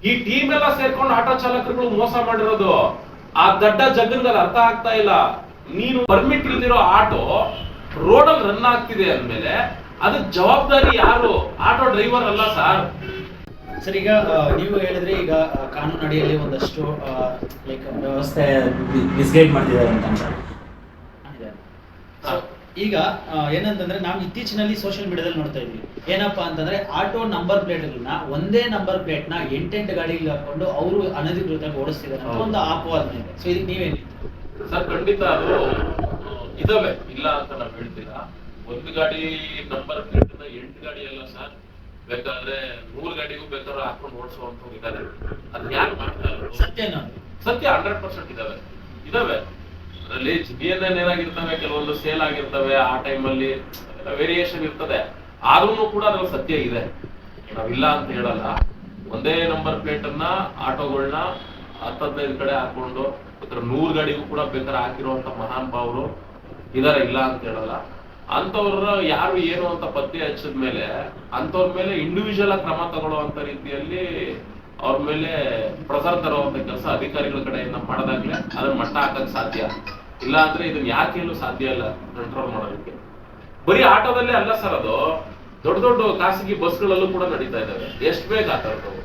ಈ ಟೀಮ್ ಎಲ್ಲ ಸೇರ್ಕೊಂಡು ಆಟೋ ಚಾಲಕರುಗಳು ಮೋಸ ಮಾಡಿರೋದು ಆ ದಡ್ಡ ಜಗನ್ದಲ್ಲಿ ಅರ್ಥ ಆಗ್ತಾ ಇಲ್ಲ. ನೀನು ಪರ್ಮಿಟ್ ಇಲ್ದಿರೋ ಆಟೋ ರೋಡಲ್ಲಿ ರನ್ ಆಗ್ತಿದೆ ಅಂದ್ಮೇಲೆ ಅದಕ್ಕೆ ಜವಾಬ್ದಾರಿ ಯಾರು? ಆಟೋ ಡ್ರೈವರ್ ಅಲ್ಲ ಸರ್. ಸರ್ ಈಗ ನೀವು ಹೇಳಿದ್ರೆ ಈಗ ಕಾನೂನು ಅಡಿಯಲ್ಲಿ ಒಂದಷ್ಟು ಲೈಕ್ ವ್ಯವಸ್ಥೆ ಮಿಸ್ಗೈಡ್ ಮಾಡ್ತಿದ್ದಾರೆ ಅಂತ ಈಗ ಏನಂತಂದ್ರೆ ನಾವು ಇತ್ತೀಚಿನಲ್ಲಿ ಸೋಷಿಯಲ್ ಮೀಡಿಯಾದಲ್ಲಿ ನೋಡ್ತಾ ಇದ್ವಿ. ಏನಪ್ಪಾ ಅಂತಂದ್ರೆ ಆಟೋ ನಂಬರ್ ಪ್ಲೇಟ್ಗಳನ್ನ ಒಂದೇ ನಂಬರ್ ಪ್ಲೇಟ್ನ ಎಂಟೆಂಟು ಗಾಡಿಗೆ ಹಾಕೊಂಡು ಅವರು ಅನಧಿಕೃತವಾಗಿ ಓಡಿಸ್ತಿದ್ದಾರೆ ಅಂತ ಒಂದು ಅಪವಾದನೆ ಇದೆ ಸೊ ಇದಕ್ಕೆ ನೀವೇನು ಸರ್ ಖಂಡಿತ ಅದು ಇದಾವೆ. ಇಲ್ಲ ಅಂತ ನಾವು ಹೇಳ್ತೀರಾ? ಒಂದು ಗಾಡಿ ನಂಬರ್ ಪ್ಲೇಟ್ ಎಂಟು ಗಾಡಿ ಅಲ್ಲ ಸರ್. ಬೇಕಾದ್ರೆ ನೂರು ಗಾಡಿಗೂ ಬೇಕಾದ್ರೆ ಹಾಕೊಂಡು ಓಡಿಸುವಂತ ಇದ್ದಾರೆ ಅದ್ ಯಾರು ಮಾಡ್ತಾರೆ? ಸತ್ಯ ಸತ್ಯ ಹಂಡ್ರೆಡ್ ಪರ್ಸೆಂಟ್ ಇದಾವೆ. ಇದಾವೆ. ಅದರಲ್ಲಿ ಏನಾಗಿರ್ತವೆ? ಕೆಲವೊಂದು ಸೇಲ್ ಆಗಿರ್ತವೆ ಆ ಟೈಮಲ್ಲಿ ವೇರಿಯೇಷನ್ ಇರ್ತದೆ. ಆದ್ರೂ ಕೂಡ ಅದ್ರಲ್ಲಿ ಸತ್ಯ ಇದೆ. ನಾವಿಲ್ಲ ಅಂತ ಹೇಳಲ್ಲ. ಒಂದೇ ನಂಬರ್ ಪ್ಲೇಟ್ ಅನ್ನ ಆಟೋಗಳನ್ನ ಹತ್ತದೈದು ಕಡೆ ಹಾಕೊಂಡು ಬೇಕಾದ್ರೆ ನೂರು ಗಾಡಿಗೂ ಕೂಡ ಬೇಕಾದ್ರೆ ಹಾಕಿರುವಂತ ಮಹಾನ್ ಭಾವರು ಇದಾರೆ, ಇಲ್ಲ ಅಂತ ಹೇಳಲ್ಲ. ಅಂತವ್ರ ಯಾರು ಏನು ಅಂತ ಪತ್ತೆ ಹಚ್ಚಿದ ಮೇಲೆ ಅಂತವ್ರ ಮೇಲೆ ಇಂಡಿವಿಜುವಲ್ ಆಗಿ ಕ್ರಮ ತಗೊಳ್ಳುವಂತ ರೀತಿಯಲ್ಲಿ ಅವ್ರ ಮೇಲೆ ಪ್ರೆಸರ್ ತರುವಂತ ಕೆಲಸ ಅಧಿಕಾರಿಗಳ ಕಡೆಯಿಂದ ಮಾಡದಾಗ್ಲೆ, ಅದನ್ನ ಮಟ್ಟ ಹಾಕಕ್ ಸಾಧ್ಯ. ಇಲ್ಲ ಅಂದ್ರೆ ಇದನ್ನ ಯಾಕೆಲ್ಲೂ ಸಾಧ್ಯ ಇಲ್ಲ ಕಂಟ್ರೋಲ್ ಮಾಡೋದಕ್ಕೆ? ಬರೀ ಆಟೋದಲ್ಲೇ ಅಲ್ಲ ಸರ್ ಅದು. ದೊಡ್ಡ ದೊಡ್ಡ ಖಾಸಗಿ ಬಸ್ಗಳಲ್ಲೂ ಕೂಡ ನಡೀತಾ ಇದ್ದಾವೆ ಎಷ್ಟು ಬೇಗ ಆಟಾಡ್ತವೆ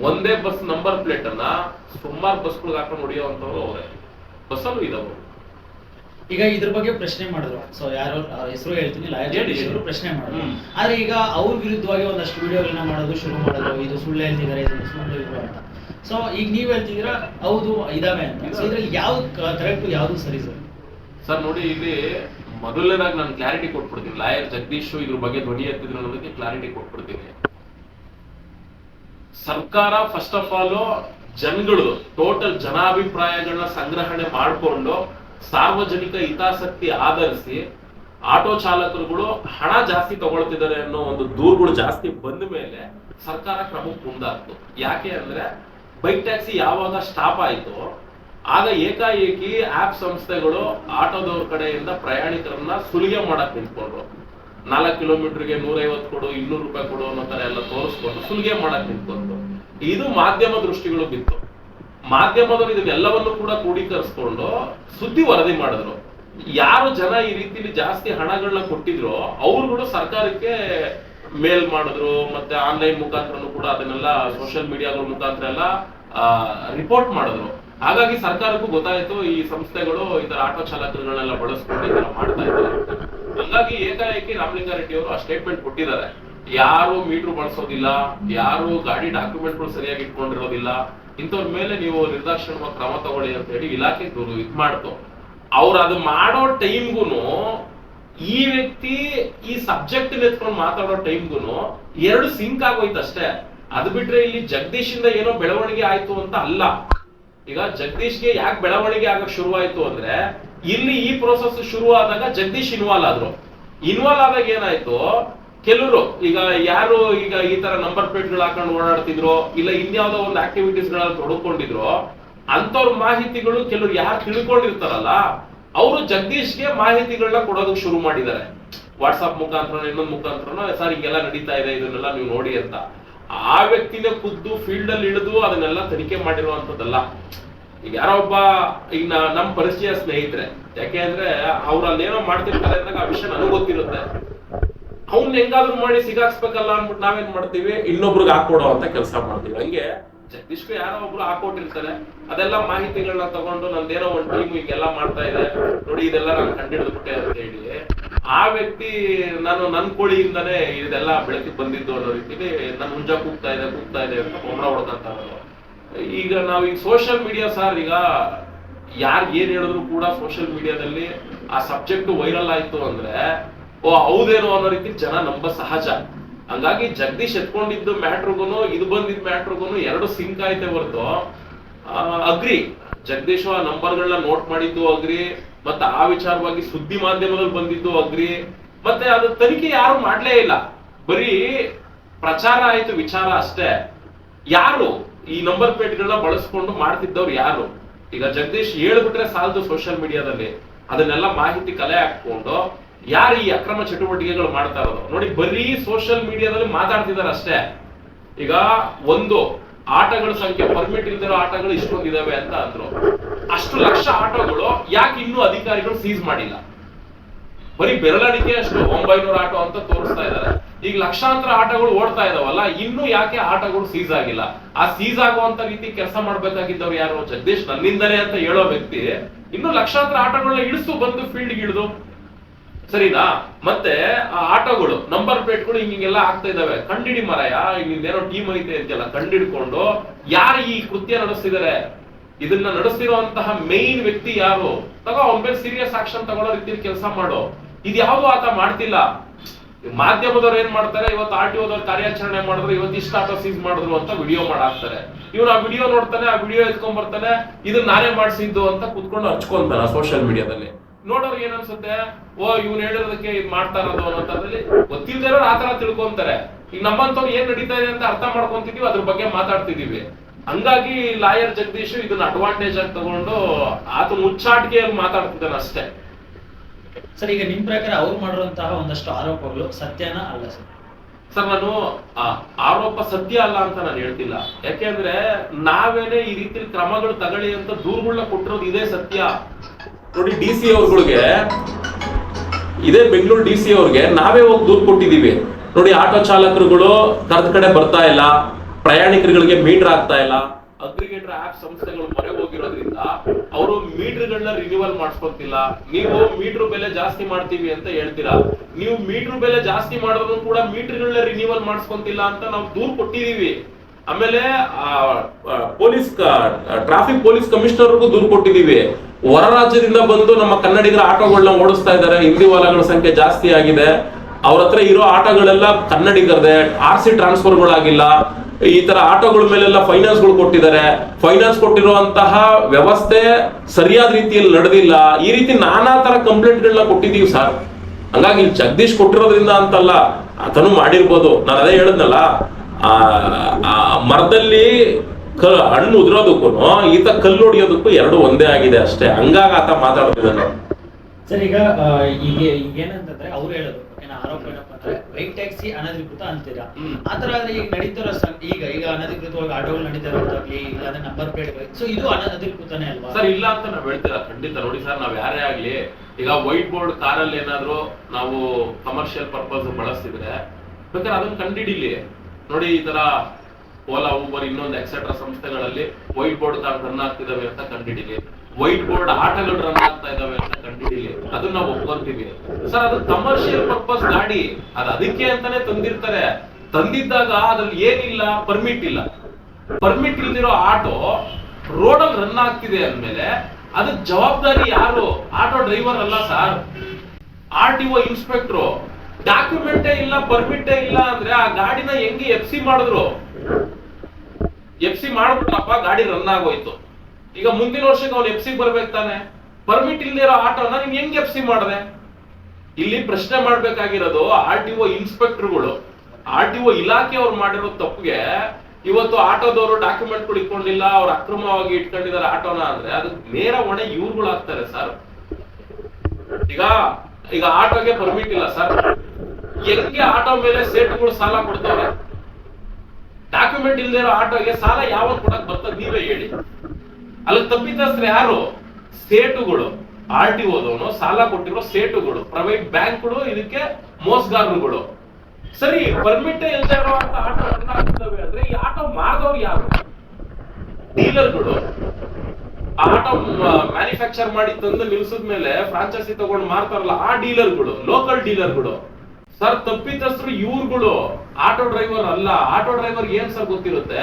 ಒಂದೇ ಬಸ್ ನಂಬರ್ ಪ್ಲೇಟ್ ಅನ್ನ ಸುಮಾರು ಬಸ್ಗಳಿಗೆ ಹಾಕೊಂಡು ಹೊಡಿಯೋವಂಥವ್ರು ಅವರೇ. ಬಸ್ಸಲ್ಲೂ ಇದಾವೆ. ಈಗ ಇದ್ರ ಬಗ್ಗೆ ಪ್ರಶ್ನೆ ಮಾಡಿದ್ರು. ಸೊ ಯಾರೋ ಹೆಸರು ಹೇಳ್ತೀನಿ ಲಾಯರ್ ಪ್ರಶ್ನೆ ಮಾಡಿದ್ರು. ಆದ್ರೆ ಈಗ ಅವ್ರ ವಿರುದ್ಧವಾಗಿ ಒಂದಷ್ಟು ವಿಡಿಯೋಗಳನ್ನ ಮಾಡೋದು ಶುರು ಮಾಡೋದು ಇದು ಸುಳ್ಳು ಹೇಳ್ತಿದ್ದಾರೆ ಇದು ಸುಳ್ಳು ಇದು ಅಂತ. ಸೊ ಈಗ ನೀವ್ ಹೇಳ್ತಿದ್ದೀರಾ, ಹೌದು, ಇದಾವೆ ಸೊ ಇದ್ರಲ್ಲಿ ಯಾವ್ದು ಕರೆಕ್ಟ್ ಯಾವ್ದು ಸರಿ ಸರ್? ಸರ್, ನೋಡಿ, ಇಲ್ಲಿ ಮೊದಲನೇದಾಗಿ ನಾನು ಕ್ಲಾರಿಟಿ ಕೊಟ್ಬಿಡ್ತೀನಿ. ಲಾಯರ್ ಜಗದೀಶ್, ಇದ್ರ ಬಗ್ಗೆ ಧ್ವನಿ ಎತ್ತಿದ್ರು ಅನ್ನೋದಕ್ಕೆ ಕ್ಲಾರಿಟಿ ಕೊಟ್ಬಿಡ್ತೀನಿ. ಸರ್ಕಾರ ಫಸ್ಟ್ ಆಫ್ ಆಲ್ ಜನಗಳು ಟೋಟಲ್ ಜನಾಭಿಪ್ರಾಯಗಳನ್ನ ಸಂಗ್ರಹಣೆ ಮಾಡಿಕೊಂಡು ಸಾರ್ವಜನಿಕ ಹಿತಾಸಕ್ತಿ ಆಧರಿಸಿ ಆಟೋ ಚಾಲಕರುಗಳು ಹಣ ಜಾಸ್ತಿ ತಗೊಳ್ತಿದ್ದಾರೆ ಅನ್ನೋ ಒಂದು ದೂರುಗಳು ಜಾಸ್ತಿ ಬಂದ ಮೇಲೆ ಸರ್ಕಾರ ಕ್ರಮಕ್ಕೆ ಮುಂದಾಗ್ತು. ಯಾಕೆ ಅಂದ್ರೆ ಬೈಕ್ ಟ್ಯಾಕ್ಸಿ ಯಾವಾಗ ಸ್ಟಾಪ್ ಆಯ್ತು, ಆಗ ಏಕಾಏಕಿ ಆಪ್ ಸಂಸ್ಥೆಗಳು ಆಟೋದವ್ರ ಕಡೆಯಿಂದ ಪ್ರಯಾಣಿಕರನ್ನ ಸುಲಿಗೆ ಮಾಡಕ್ ನಿಂತ್ಕೊಂಡ್ರು. ನಾಲ್ಕು ಕಿಲೋಮೀಟರ್ಗೆ ನೂರೈವತ್ತು ಕೊಡು, ಇನ್ನೂರು ರೂಪಾಯಿ ಕೊಡು ಅನ್ನೋ ತರ ಎಲ್ಲ ತೋರಿಸ್ಕೊಂಡು ಸುಲಿಗೆ ಮಾಡಕ್ ನಿಂತ್ಕೊಂಡ್ರು. ಇದು ಮಾಧ್ಯಮ ದೃಷ್ಟಿಗಳು ಬಿತ್ತು. ಮಾಧ್ಯಮದವರು ಇದನ್ನೆಲ್ಲವನ್ನು ಕೂಡ ಕ್ರೋಢೀಕರಿಸ್ಕೊಂಡು ಸುದ್ದಿ ವರದಿ ಮಾಡಿದ್ರು. ಯಾರು ಜನ ಈ ರೀತಿಲಿ ಜಾಸ್ತಿ ಹಣಗಳನ್ನ ಕೊಟ್ಟಿದ್ರು ಅವ್ರುಗಳು ಸರ್ಕಾರಕ್ಕೆ ಮೇಲ್ ಮಾಡಿದ್ರು, ಮತ್ತೆ ಆನ್ಲೈನ್ ಮುಖಾಂತರನು ಕೂಡ ಅದನ್ನೆಲ್ಲ ಸೋಷಿಯಲ್ ಮೀಡಿಯಾಗಳ ಮುಖಾಂತರ ಎಲ್ಲ ರಿಪೋರ್ಟ್ ಮಾಡಿದ್ರು. ಹಾಗಾಗಿ ಸರ್ಕಾರಕ್ಕೂ ಗೊತ್ತಾಯ್ತು ಈ ಸಂಸ್ಥೆಗಳು ಈ ತರ ಆಟೋ ಚಾಲಕರುಗಳನ್ನೆಲ್ಲ ಬಳಸ್ಕೊಂಡು ಈ ತರ ಮಾಡ್ತಾ ಇದ್ದಾರೆ. ಹಂಗಾಗಿ ಏಕಾಏಕಿ ರಾಮಲಿಂಗಾರೆಡ್ಡಿ ಅವರು ಆ ಸ್ಟೇಟ್ಮೆಂಟ್ ಕೊಟ್ಟಿದ್ದಾರೆ. ಯಾರು ಮೀಟರ್ ಬಳಸೋದಿಲ್ಲ, ಯಾರು ಗಾಡಿ ಡಾಕ್ಯುಮೆಂಟ್ಗಳು ಸರಿಯಾಗಿ ಇಟ್ಕೊಂಡಿರೋದಿಲ್ಲ, ಇಂಥವ್ರ ಮೇಲೆ ನೀವು ನಿರ್ದಾಕ್ಷಣ ಕ್ರಮ ತಗೊಳ್ಳಿ ಅಂತ ಹೇಳಿ ಇಲಾಖೆ ದೂರು ಇದ್ ಮಾಡ್ತು. ಅವ್ರು ಅದು ಮಾಡೋ ಟೈಮ್ಗೂನು ಈ ವ್ಯಕ್ತಿ ಈ ಸಬ್ಜೆಕ್ಟ್ ಎತ್ಕೊಂಡು ಮಾತಾಡೋ ಟೈಮ್ಗೂನು ಎರಡು ಸಿಂಕ್ ಆಗೋಯ್ತು ಅಷ್ಟೇ ಅದು ಬಿಟ್ರೆ ಇಲ್ಲಿ ಜಗದೀಶ್ ಇಂದ ಏನೋ ಬೆಳವಣಿಗೆ ಆಯ್ತು ಅಂತ ಅಲ್ಲ. ಈಗ ಜಗದೀಶ್ಗೆ ಯಾಕೆ ಬೆಳವಣಿಗೆ ಆಗಕ್ ಶುರುವಾಯ್ತು ಅಂದ್ರೆ ಇಲ್ಲಿ ಈ ಪ್ರೋಸೆಸ್ ಶುರು ಆದಾಗ ಜಗದೀಶ್ ಇನ್ವಾಲ್ವ್ ಆದ್ರು. ಇನ್ವಾಲ್ವ್ ಆದಾಗ ಏನಾಯ್ತು? ಕೆಲವರು, ಈಗ ಯಾರು ಈಗ ಈ ತರ ನಂಬರ್ ಪ್ಲೇಟ್ಗಳು ಹಾಕೊಂಡು ಓಡಾಡ್ತಿದ್ರು, ಇಲ್ಲ ಇನ್ಯಾವುದೋ ಒಂದು ಆಕ್ಟಿವಿಟೀಸ್ಗಳಲ್ಲಿ ತೊಡಕೊಂಡಿದ್ರು ಅಂತವ್ರ ಮಾಹಿತಿಗಳು ಕೆಲವ್ರು ಯಾರು ತಿಳ್ಕೊಂಡಿರ್ತಾರಲ್ಲ, ಅವರು ಜಗದೀಶ್ಗೆ ಮಾಹಿತಿಗಳನ್ನ ಕೊಡೋದಕ್ಕೆ ಶುರು ಮಾಡಿದ್ದಾರೆ. ವಾಟ್ಸಪ್ ಮುಖಾಂತರ ಇನ್ನೊಂದು ಮುಖಾಂತರ ಸರ್, ಹಿಂಗೆಲ್ಲ ನಡೀತಾ ಇದೆ, ಇದನ್ನೆಲ್ಲ ನೀವು ನೋಡಿ ಅಂತ. ಆ ವ್ಯಕ್ತಿನ ಖುದ್ದು ಫೀಲ್ಡ್ ಅಲ್ಲಿ ಇಳಿದು ಅದನ್ನೆಲ್ಲ ತನಿಖೆ ಮಾಡಿರುವಂತದ್ದಲ್ಲ. ಈಗ ಯಾರೋ ಒಬ್ಬ, ಈಗ ನಮ್ ಪರಿಚಯ ಸ್ನೇಹಿತರೆ, ಯಾಕೆ ಅಂದ್ರೆ ಅವ್ರು ಅಲ್ಲೇನೋ ಮಾಡ್ತಿರ್ತಾರೆ ಅಂದಾಗ ಆ ವಿಷಯ ನನಗೆ ಗೊತ್ತಿರುತ್ತೆ. ಅವ್ನ್ ಹೆಂಗಾದ್ರೂ ಮಾಡಿ ಸಿಗಾಕ್ಸ್ಬೇಕಲ್ಲ ಅನ್ಬಿಟ್ಟು ನಾವೇನ್ ಮಾಡ್ತೀವಿ? ಇನ್ನೊಬ್ರಿಗೆ ಹಾಕೊಡೋ ಅಂತ ಕೆಲಸ ಮಾಡ್ತೀವಿ. ಹಂಗೆ ಜಗದೀಶ್ ಯಾರೋ ಒಬ್ರು ಹಾಕೊಟ್ಟಿರ್ತಾರೆ ಅದೆಲ್ಲ ಮಾಹಿತಿಗಳನ್ನ ತಗೊಂಡು ನಂದೇನೋ ಒಂದು ಟೀಮ್ ಎಲ್ಲಾ ಮಾಡ್ತಾ ಇದೆ. ನೋಡಿ, ಇದೆಲ್ಲ ನಾನು ಕಂಡಿಡಿದ್ಬಿಟ್ಟೆ ಅಂತ ಹೇಳಿ ಆ ವ್ಯಕ್ತಿ ನಾನು ನನ್ನ ಕೋಳಿಯಿಂದಾನೇ ಇದೆಲ್ಲ ಬೆಳಕಿ ಬಂದಿದ್ದು ಅನ್ನೋ ರೀತಿಲಿ ನಾನು ಮುಂಜಾ ಕೂಗ್ತಾ ಇದೆ ಕೂಗ್ತಾ ಇದೆ ಅಂತ ಕೊಮ್ರ ಹೊಡೆದಂತ ಈಗ ನಾವು ಈಗ ಸೋಷಿಯಲ್ ಮೀಡಿಯಾ ಸರ್ ಈಗ ಯಾರ್ ಏನ್ ಹೇಳಿದ್ರು ಕೂಡ ಸೋಷಿಯಲ್ ಮೀಡಿಯಾದಲ್ಲಿ ಆ ಸಬ್ಜೆಕ್ಟ್ ವೈರಲ್ ಆಯ್ತು ಅಂದ್ರೆ, ಓ ಹೌದೇನೋ ಅನ್ನೋ ರೀತಿ ಜನ ನಂಬ ಸಹಜ. ಹಂಗಾಗಿ ಜಗದೀಶ್ ಎತ್ಕೊಂಡಿದ್ದು ಮ್ಯಾಟ್ರಿಗೂ ಇದು ಬಂದಿದ್ದ ಮ್ಯಾಟ್ರಿಗೂ ಎರಡು ಸಿಂಕ್ ಆಯ್ತೆ ಹೊರತು. ಅಗ್ರಿ. ಜಗದೀಶ್ ಆ ನಂಬರ್ಗಳನ್ನ ನೋಟ್ ಮಾಡಿದ್ದು ಅಗ್ರಿ. ಮತ್ತೆ ಆ ವಿಚಾರವಾಗಿ ಸುದ್ದಿ ಮಾಧ್ಯಮದಲ್ಲಿ ಬಂದಿದ್ದು, ಅಗ್ರಿ, ಮತ್ತೆ ಅದು ತನಿಖೆ ಯಾರು ಮಾಡ್ಲೇ ಇಲ್ಲ. ಬರೀ ಪ್ರಚಾರ ಆಯ್ತು, ವಿಚಾರ ಅಷ್ಟೇ. ಯಾರು ಈ ನಂಬರ್ ಪ್ಲೇಟ್ಗಳನ್ನ ಬಳಸ್ಕೊಂಡು ಮಾಡ್ತಿದ್ದವ್ರು ಯಾರು? ಈಗ ಜಗದೀಶ್ ಹೇಳ್ಬಿಟ್ರೆ ಸಾಲದು ಸೋಷಿಯಲ್ ಮೀಡಿಯಾದಲ್ಲಿ ಅದನ್ನೆಲ್ಲ ಮಾಹಿತಿ ಕಲೆ ಹಾಕೊಂಡು ಯಾರು ಈ ಅಕ್ರಮ ಚಟುವಟಿಕೆಗಳು ಮಾಡ್ತಾ ಇರೋದು? ನೋಡಿ, ಬರೀ ಸೋಷಿಯಲ್ ಮೀಡಿಯಾದಲ್ಲಿ ಮಾತಾಡ್ತಿದ್ದಾರೆ ಅಷ್ಟೇ. ಈಗ ಒಂದು, ಆಟಗಳ ಸಂಖ್ಯೆ ಪರ್ಮಿಟ್ ಇಲ್ದಿರೋ ಆಟಗಳು ಇಷ್ಟೊಂದಿದಾವೆ ಅಂತ ಅಂದ್ರು. ಅಷ್ಟು ಲಕ್ಷ ಆಟೋಗಳು ಯಾಕೆ ಇನ್ನೂ ಅಧಿಕಾರಿಗಳು ಸೀಸ್ ಮಾಡಿಲ್ಲ? ಬರೀ ಬೆರಳಿಕೆ ಅಷ್ಟು, ಒಂಬೈನೂರು ಆಟೋ ಅಂತ ತೋರಿಸ್ತಾ ಇದ್ದಾರೆ. ಈಗ ಲಕ್ಷಾಂತರ ಆಟೋಗಳು ಓಡ್ತಾ ಇದಾವಲ್ಲ, ಇನ್ನು ಯಾಕೆ ಆಟೋಗಳು ಸೀಸ್ ಆಗಿಲ್ಲ? ಆ ಸೀಸ್ ಆಗುವಂತ ರೀತಿ ಕೆಲಸ ಮಾಡ್ಬೇಕಾಗಿದ್ದವ್ರು ಯಾರು? ಜಗದೀಶ್ ನನ್ನಿಂದಲೇ ಅಂತ ಹೇಳೋ ವ್ಯಕ್ತಿ ಇನ್ನು ಲಕ್ಷಾಂತರ ಆಟೋಗಳನ್ನ ಇಳಿಸು ಬಂದು ಫೀಲ್ಡ್ ಇಳಿದು. ಸರಿನಾ? ಮತ್ತೆ ಆ ಆಟೋಗಳು ನಂಬರ್ ಪ್ಲೇಟ್ಗಳು ಹಿಂಗೆಲ್ಲ ಆಗ್ತಾ ಇದಾವೆ. ಕಂಡಿಡಿ ಮರಯ ಏನೋ ಟೀಮ್ ಐತೆ ಅಂತೆಲ್ಲ ಕಂಡಿಡ್ಕೊಂಡು ಯಾರು ಈ ಕೃತ್ಯ ನಡೆಸ್ತಿದ್ದಾರೆ? ಇದನ್ನ ನಡೆಸಿರುವಂತಹ ಮೇನ್ ವ್ಯಕ್ತಿ ಯಾರು? ತಗೋ ಒಮ್ಮೆ ಸೀರಿಯಸ್ ಆಕ್ಷನ್ ತಗೊಳ್ಳೋ ರೀತಿಯಲ್ಲಿ ಕೆಲಸ ಮಾಡೋ. ಇದು ಯಾವ್ದು ಆತ ಮಾಡ್ತಿಲ್ಲ. ಮಾಧ್ಯಮದವ್ರು ಏನ್ ಮಾಡ್ತಾರೆ? ಇವತ್ತು ಆರ್ ಟಿ ಓದವ್ರು ಕಾರ್ಯಾಚರಣೆ ಮಾಡಿದ್ರು ಇವತ್ತು ಇಷ್ಟ ಆಟೋ ಸೀಸ್ ಮಾಡಿದ್ರು ಅಂತ ವಿಡಿಯೋ ಮಾಡಾಕ್ತಾರೆ. ಇವ್ನ ಆ ವಿಡಿಯೋ ನೋಡ್ತಾನೆ, ಆ ವಿಡಿಯೋ ಎತ್ಕೊಂಡ್ ಬರ್ತಾನೆ ಇದನ್ನ ನಾನೇ ಮಾಡಿಸಿದ್ದು ಅಂತ ಕುತ್ಕೊಂಡು ಹಚ್ಕೊಂತಾನ ಸೋಷಿಯಲ್ ಮೀಡಿಯಾದಲ್ಲಿ ನೋಡೋರು ಏನ್ ಅನ್ಸುತ್ತೆ? ಓ, ಇವ್ನು ಹೇಳಿರೋದಕ್ಕೆ ಇದ್ ಮಾಡ್ತಾ ಇರೋದು ಅನ್ನೋದ್ರಲ್ಲಿ ಗೊತ್ತಿಲ್ದಿರೋರು ಆತರ ತಿಳ್ಕೊಂತಾರೆ. ಈಗ ನಮ್ಮಂತವ್ರು ಏನ್ ನಡೀತಾ ಇದೆ ಅಂತ ಅರ್ಥ ಮಾಡ್ಕೊಂತಿದೀವಿ, ಅದ್ರ ಬಗ್ಗೆ ಮಾತಾಡ್ತಿದೀವಿ. ಹಂಗಾಗಿ ಲಾಯರ್ ಜಗದೀಶ್ ಇದನ್ನ ಅಡ್ವಾಂಟೇಜ್ ಆಗಿ ತಗೊಂಡು ಆತ ಮುಚ್ಚಾಟಿಕೆಯಲ್ಲಿ ಮಾತಾಡ್ತಿದ್ದಾನೆ ಅಷ್ಟೇ. ಸರ್ ಈಗ ನಿಮ್ ಪ್ರಕಾರ ಅವ್ರು ಮಾಡಿರುವಂತಹ ಒಂದಷ್ಟು ಆರೋಪಗಳು ಸತ್ಯನ ಅಲ್ಲ ಸರ್? ಸರ್ ನಾನು ಆರೋಪ ಸತ್ಯ ಅಲ್ಲ ಅಂತ ನಾನು ಹೇಳ್ತಿಲ್ಲ. ಯಾಕೆಂದ್ರೆ ನಾವೇನೆ ಈ ರೀತಿ ಕ್ರಮಗಳು ತಗೊಳ್ಳಿ ಅಂತ ದೂರುಗಳನ್ನ ಕೊಟ್ಟಿರೋದು ಇದೇ ಸತ್ಯ. ನೋಡಿ ಡಿ ಸಿ ಅವ್ರಗಳಿಗೆ ಇದೇ ಬೆಂಗಳೂರು ಡಿ ಸಿ ಅವ್ರಿಗೆ ನಾವೇ ಹೋಗಿ ದೂರು ಕೊಟ್ಟಿದೀವಿ ನೋಡಿ ಆಟೋ ಚಾಲಕರುಗಳು ಕರೆದ ಕಡೆ ಬರ್ತಾ ಇಲ್ಲ. ಪ್ರಯಾಣಿಕರುಗಳಿಗೆ ಮೀಟರ್ ಆಗ್ತಾ ಇಲ್ಲ. ಅಗ್ರಿಗೇಟರ್ ಆಪ್ ಸಂಸ್ಥೆಗಳು ಮೊರೆ ಹೋಗಿರೋದ್ರಿಂದ ಅವರು ಮೀಟರ್ಗಳನ್ನ ರಿನ್ಯೂವಲ್ ಮಾಡಿಸ್ಕೊತಿಲ್ಲ. ನೀವು ಮೀಟರ್ ಬೆಲೆ ಜಾಸ್ತಿ ಮಾಡ್ತೀವಿ ಅಂತ ಹೇಳ್ತೀರಾ? ನೀವು ಮೀಟರ್ ಬೆಲೆ ಜಾಸ್ತಿ ಮಾಡಿದ್ರು ಕೂಡ ಮೀಟರ್ಗಳನ್ನ ರಿನ್ಯೂವಲ್ ಮಾಡಿಸ್ಕೊಂತಿಲ್ಲ ಅಂತ ನಾವು ದೂರ್ ಕೊಟ್ಟಿದೀವಿ. ಆಮೇಲೆ ಪೊಲೀಸ್ ಟ್ರಾಫಿಕ್ ಪೊಲೀಸ್ ಕಮಿಷನರ್ಗೂ ದೂರು ಕೊಟ್ಟಿದೀವಿ. ಹೊರ ರಾಜ್ಯದಿಂದ ಬಂದು ನಮ್ಮ ಕನ್ನಡಿಗರ ಆಟೋಗಳನ್ನ ಓಡಿಸ್ತಾ ಇದ್ದಾರೆ. ಹಿಂದಿ ವಾಲಗಳ ಸಂಖ್ಯೆ ಜಾಸ್ತಿ ಆಗಿದೆ. ಅವ್ರ ಹತ್ರ ಇರೋ ಆಟೋಗಳೆಲ್ಲ ಕನ್ನಡಿಗರದೆ. R C ಟ್ರಾನ್ಸ್ಫರ್ಗಳಾಗಿಲ್ಲ. ಈ ತರ ಆಟೋಗಳ ಮೇಲೆಲ್ಲ ಫೈನಾನ್ಸ್ಗಳು ಕೊಟ್ಟಿದ್ದಾರೆ. ಫೈನಾನ್ಸ್ ಕೊಟ್ಟಿರುವಂತಹ ವ್ಯವಸ್ಥೆ ಸರಿಯಾದ ರೀತಿಯಲ್ಲಿ ನಡೆದಿಲ್ಲ. ಈ ರೀತಿ ನಾನಾ ತರ ಕಂಪ್ಲೇಂಟ್ ಗಳನ್ನ ಕೊಟ್ಟಿದೀವಿ ಸರ್ ಹಂಗಾಗಿ ಇಲ್ಲಿ ಜಗದೀಶ್ ಕೊಟ್ಟಿರೋದ್ರಿಂದ ಅಂತಲ್ಲ ಆತನು ಮಾಡಿರ್ಬೋದು. ನಾನು ಅದೇ ಹೇಳಿದ್ನಲ್ಲ, ಆ ಆ, ಮರದಲ್ಲಿ ಕ ಹಣ್ಣು ಉದುರೋದಕ್ಕೂ ಈತ ಕಲ್ಲು ಹೊಡಿಯೋದಕ್ಕೂ ಎರಡು ಒಂದೇ ಆಗಿದೆ ಅಷ್ಟೇ. ಹಂಗಾಗಿ ಆತ ಮಾತಾಡ್ತಿದ್ದಾನೆ. ಸರ್ ಈಗ ಈಗ ಏನಂತಂದ್ರೆ ಅವ್ರು ಹೇಳೋದು ಏನೋ ಆರೋಪ ಏನಪ್ಪ ಅಂದ್ರೆ ವೈಟ್ ಟ್ಯಾಕ್ಸಿ ಅನಧಿಕೃತ ಅಂತೀರಾ. ಆತರ ಆದ್ರೆ ಈಗ ನಡೀತಿರೋ ಈಗ ಈಗ ಅನಧಿಕೃತವಾಗಿ ಆಟೋಗಳು ನಡೀತಿರೋದಾಗ್ಲಿ ಇಲ್ಲಾಂದ್ರೆ ನಂಬರ್ ಪ್ಲೇಟ್ ಸೊ ಇದು ಅನಧಿಕೃತನೇ ಅಲ್ವಾ? ಸರ್ ಇಲ್ಲ ಅಂತ ನಾವ್ ಹೇಳ್ತೀರಾ? ಖಂಡಿತ ನೋಡಿ ಸರ್ ನಾವ್ ಯಾರೇ ಆಗ್ಲಿ ಈಗ ವೈಟ್ ಬೋರ್ಡ್ ಕಾರಲ್ಲಿ ಏನಾದ್ರು ನಾವು ಕಮರ್ಷಿಯಲ್ ಪರ್ಪಸ್ ಬಳಸ್ತಿದ್ರೆ ಬೇಕಾದ್ರೆ ಅದನ್ನ ಕಂಡಿಡಿಲಿ ನೋಡಿ ಈ ತರ ಓಲಾ ಊಬರ್ ಇನ್ನೊಂದು ಎಕ್ಸೆಟ್ರಾ ಸಂಸ್ಥೆಗಳಲ್ಲಿ ವೈಟ್ ಬೋರ್ಡ್ ಕಾರ್ ರನ್ ಆಗ್ತಿದಾವೆ ಅಂತ ಕಂಡಿಡಿಲಿ ವೈಟ್ ಬೋರ್ಡ್ ಆಟಗಳು ರನ್ ಆಗ್ತಾ ಇದಾವೆ ಅಂತ ಕಂಡಿದ್ದೀವಿ ಅದನ್ನ ನಾವು ಒಪ್ಕೊಂತೀವಿ. ಸರ್ ಅದು ಕಮರ್ಷಿಯಲ್ ಪರ್ಪಸ್ ಗಾಡಿ ಅದು ಅದಕ್ಕೆ ಅಂತಾನೆ ತಂದಿರ್ತಾರೆ. ತಂದಿದ್ದಾಗ ಅದ್ರಲ್ಲಿ ಏನಿಲ್ಲ ಪರ್ಮಿಟ್ ಇಲ್ಲ. ಪರ್ಮಿಟ್ ಇಲ್ದಿರೋ ಆಟೋ ರೋಡಲ್ಲಿ ರನ್ ಆಗ್ತಿದೆ ಅಂದ್ಮೇಲೆ ಅದಕ್ಕೆ ಜವಾಬ್ದಾರಿ ಯಾರು? ಆಟೋ ಡ್ರೈವರ್ ಅಲ್ಲ sir R T O inspector ಡಾಕ್ಯುಮೆಂಟೇ ಇಲ್ಲ ಪರ್ಮಿಟೇ ಇಲ್ಲ ಅಂದ್ರೆ ಆ ಗಾಡಿನ ಹೆಂಗೆ ಎಫ್ ಸಿ ಮಾಡಿದ್ರು? ಎಫ್ ಸಿ ಮಾಡ್ಬಿಟ್ರಪ್ಪ, ಗಾಡಿ ರನ್ ಆಗೋಯ್ತು. ಈಗ ಮುಂದಿನ ವರ್ಷಕ್ಕೆ ಅವ್ನು ಎಫ್ ಸಿ ಬರ್ಬೇಕು ತಾನೆ. ಪರ್ಮಿಟ್ ಇಲ್ದಿರೋ ಆಟೋನ ನೀನ್ ಹೆಂಗ್ ಎಫ್ ಸಿ ಮಾಡಿದೆ? ಇಲ್ಲಿ ಪ್ರಶ್ನೆ ಮಾಡ್ಬೇಕಾಗಿರೋದು ಆರ್ ಟಿ ಒ ಇನ್ಸ್ಪೆಕ್ಟರ್ಗಳು ಆರ್ ಟಿ ಒ ಇಲಾಖೆ ಅವ್ರು ಮಾಡಿರೋ ತಪ್ಪಿಗೆ ಇವತ್ತು ಆಟೋದವರು ಡಾಕ್ಯುಮೆಂಟ್ಗಳು ಇಟ್ಕೊಂಡಿಲ್ಲ, ಅವ್ರು ಅಕ್ರಮವಾಗಿ ಇಟ್ಕೊಂಡಿದ್ದಾರೆ ಆಟೋನ ಅಂದ್ರೆ ಅದು ನೇರ ಹೊಣೆ ಇವ್ರುಗಳು ಆಗ್ತಾರೆ ಸರ್ ಈಗ ಈಗ ಆಟೋಗೆ ಪರ್ಮಿಟ್ ಇಲ್ಲ ಸರ್ ಹೆಂಗೆ ಆಟೋ ಮೇಲೆ ಸೇಟುಗಳು ಸಾಲ ಕೊಡ್ತಾರೆ ಡಾಕ್ಯುಮೆಂಟ್ ಇಲ್ದಿರೋ ಆಟೋಗೆ ಸಾಲ ಯಾವಾಗ ಕೊಡಕ್ ಬರ್ತದೆ ನೀವೇ ಹೇಳಿ. ಅಲ್ಲಿ ತಪ್ಪಿತಸ್ಥರು ಯಾರು? ಸೇಟುಗಳು. ಆರ್ ಟಿ ಓದೋನು ಸಾಲ ಕೊಟ್ಟಿರೋ ಸೇಟುಗಳು. ಪ್ರೈವೇಟ್ ಬ್ಯಾಂಕ್ಗಳು, ಇದಕ್ಕೆ ಮೋಸಗಾರರುಗಳು. ಸರಿ ಪರ್ಮಿಟ್ ಇಲ್ದೇ ಇರುವಂತ ಆಟೋ ಆಗ್ತವೆ ಅಂದ್ರೆ ಈ ಆಟೋ ಮಾರ್ದವ್ರು ಯಾರು? ಡೀಲರ್ಗಳು. ಆಟೋ ಮ್ಯಾನುಫ್ಯಾಕ್ಚರ್ ಮಾಡಿ ತಂದು ನಿಲ್ಸಿದ ಮೇಲೆ ಫ್ರಾಂಚೈಸಿ ತಗೊಂಡು ಮಾರ್ತಾರಲ್ಲ, ಆ ಡೀಲರ್ಗಳು ಲೋಕಲ್ ಡೀಲರ್ಗಳು. ಸರ್ ತಪ್ಪಿತಸ್ಥರು ಇವ್ರುಗಳು ಆಟೋ ಡ್ರೈವರ್ ಅಲ್ಲ. ಆಟೋ ಡ್ರೈವರ್ ಏನ್ ಸರ್ ಗೊತ್ತಿರುತ್ತೆ?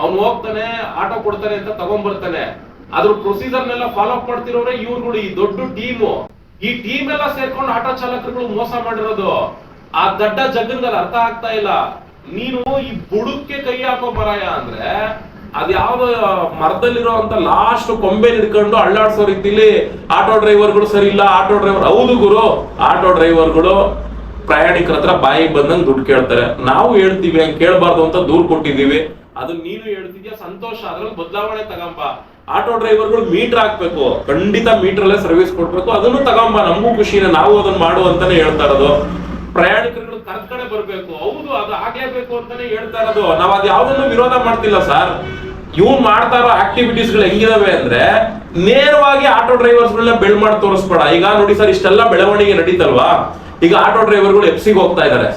ಅವ್ನು ಹೋಗ್ತಾನೆ, ಆಟೋ ಕೊಡ್ತಾನೆ ಅಂತ ತಗೊಂಡ್ಬರ್ತಾನೆ. ಅದ್ರ ಪ್ರೊಸೀಜರ್ನೆಲ್ಲ ಫಾಲೋ ಅಪ್ ಮಾಡ್ತಿರೋರೆ ಇವ್ರುಗಳು, ಈ ದೊಡ್ಡ ಟೀಮು ಈ ಟೀಮ್ ಎಲ್ಲ ಸೇರ್ಕೊಂಡು ಆಟೋ ಚಾಲಕರುಗಳು ಮೋಸ ಮಾಡಿರೋದು. ಆ ದಡ್ಡ ಜಗನ್ಗೆ ಅರ್ಥ ಆಗ್ತಾ ಇಲ್ಲ. ನೀನು ಈ ಬುಡಕ್ಕೆ ಕೈ ಹಾಕೋ ಮರಾಯ ಅಂದ್ರೆ ಅದ್ಯಾವ ಮರದಲ್ಲಿರೋ ಅಂತ ಲಾಸ್ಟ್ ಕೊಂಬೆ ಹಿಡ್ಕೊಂಡು ಅಳ್ಳಾಡ್ಸೋ ರೀತಿಲಿ ಆಟೋ ಡ್ರೈವರ್ಗಳು ಸರಿ ಇಲ್ಲ, ಆಟೋ ಡ್ರೈವರ್ ಹೌದು ಗುರು. ಆಟೋ ಡ್ರೈವರ್ಗಳು ಪ್ರಯಾಣಿಕರ ಹತ್ರ ಬಾಯಿಗೆ ಬಂದಂಗ್ ದುಡ್ಡು ಕೇಳ್ತಾರೆ. ನಾವು ಹೇಳ್ತೀವಿ ಹಂಗೆ ಕೇಳಬಾರ್ದು ಅಂತ ದೂರ್ ಕೊಟ್ಟಿದೀವಿ ಅದು ನೀನು ಹೇಳ್ತಿದ್ಯಾ? ಸಂತೋಷ ಅದ್ರಲ್ಲಿ ಬದಲಾವಣೆ ತಗೊಂಬ. ಆಟೋ ಡ್ರೈವರ್ಗಳು ಮೀಟರ್ ಹಾಕ್ಬೇಕು. ಖಂಡಿತ ಮೀಟರ್ ಅಲ್ಲೇ ಸರ್ವಿಸ್ ಕೊಡ್ಬೇಕು. ಅದನ್ನು ತಗೊಂಬ. ನಮಗೂ ಖುಷಿನೇ. ನಾವು ಅದನ್ನ ಮಾಡು ಅಂತಾನೆ ಹೇಳ್ತಾ ಇರೋದು. ಪ್ರಯಾಣಿಕರುಗಳು ಕರ್ಕಡೆ ಕಡೆ ಬರ್ಬೇಕು. ಹೌದು ಅದು ಆಗ್ಲೇಬೇಕು ಅಂತಾನೆ ಹೇಳ್ತಾ ಇರೋದು. ನಾವ್ ಅದ್ ಯಾವ್ದನ್ನು ವಿರೋಧ ಮಾಡ್ತಿಲ್ಲ ಸರ್. ಇವ್ ಮಾಡ್ತಾ ಇರೋ ಆಕ್ಟಿವಿಟೀಸ್ಗಳು ಹೆಂಗಿದಾವೆ ಅಂದ್ರೆ ನೇರವಾಗಿ ಆಟೋ ಡ್ರೈವರ್ಸ್ ಗಳನ್ನ ಬೆಳ್ ಮಾಡಿ ತೋರಿಸ್ಬೇಡ. ಈಗ ನೋಡಿ ಸರ್ ಇಷ್ಟೆಲ್ಲ ಬೆಳವಣಿಗೆ ನಡೀತಲ್ವಾ? ಈಗ ಆಟೋ ಡ್ರೈವರ್ಗಳು ಎಫ್ಸಿಗೆ ಹೋಗ್ತಾ ಇದಾರೆ